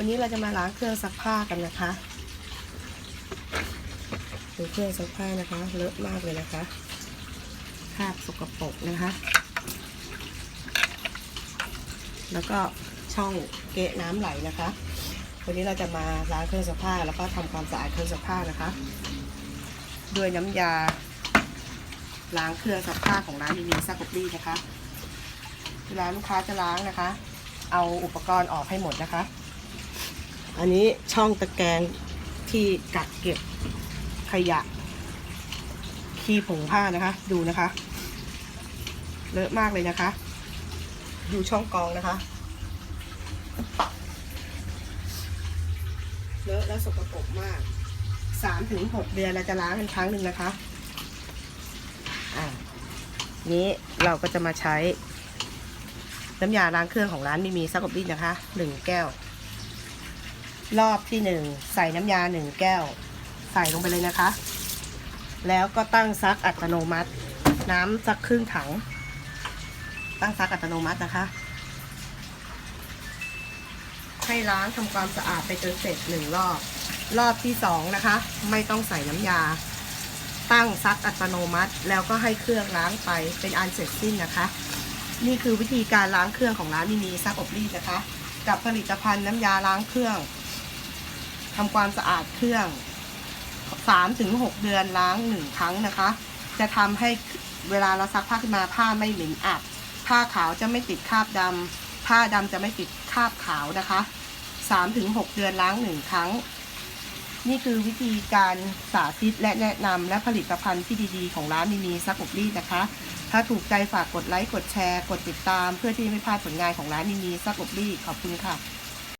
วันนี้เราจะมาล้างเครื่องซักผ้ากันนะคะดูเครื่องซักผ้านะคะเลอะมากเลยนะคะคราบสกปรกนะคะ แล้วก็ช่องเกะน้ำไหลนะคะ วันนี้เราจะมาล้างเครื่องซักผ้าแล้วก็ทำความสะอาดเครื่องซักผ้านะคะ ด้วยน้ำยาล้างเครื่องซักผ้าของร้านดีนีซักอบรีนะคะเวลาลูกค้าจะล้างนะคะ เอาอุปกรณ์ออกให้หมดนะคะ อันนี้ช่องตะแกรงที่กักเก็บขยะขี้ผงผ้านะคะ ดูนะคะเลอะมากเลยนะคะ ดูช่องกองนะคะเลอะและสกปรกมากสามถึงหกเดือนเราจะล้างกันครั้งหนึ่งนะคะอ่านี้เราก็จะมาใช้น้ำยาล้างเครื่องของร้านมีมีซักอบรีดนะคะหนึ่งแก้ว รอบที่หนึ่งใส่น้ำยาหนึ่งแก้ว ใส่ลงไปเลยนะคะ แล้วก็ตั้งซักอัตโนมัติ น้ำซักครึ่งถัง ตั้งซักอัตโนมัตินะคะ ให้ล้างทำความสะอาดไปจนเสร็จหนึ่งรอบ รอบที่สองนะคะ ไม่ต้องใส่น้ำยา ตั้งซักอัตโนมัติ แล้วก็ให้เครื่องล้างไปเป็นอันเสร็จสิ้นนะคะ นี่คือวิธีการล้างเครื่องของร้านมินีซักอบรีดนะคะ กับผลิตภัณฑ์น้ำยาล้างเครื่อง ทำความสะอาดเครื่อง 3-6 เดือนล้างหนึ่งครั้งนะคะ จะทำให้เวลาเราซักผ้าขึ้นมาผ้าไม่เหม็นอับผ้าขาวจะไม่ติดคราบดำผ้าดำจะไม่ติดคราบขาวนะคะ3-6 เดือนล้างหนึ่งครั้ง นี่คือวิธีการสาธิตและแนะนำและผลิตภัณฑ์ที่ดีๆ ของร้านมินีซักอบรีดนะคะ ถ้าถูกใจฝากกดไลค์กดแชร์ กดติดตาม เพื่อที่จะไม่พลาดผลงานของร้านมินีซักอบรีดขอบคุณค่ะ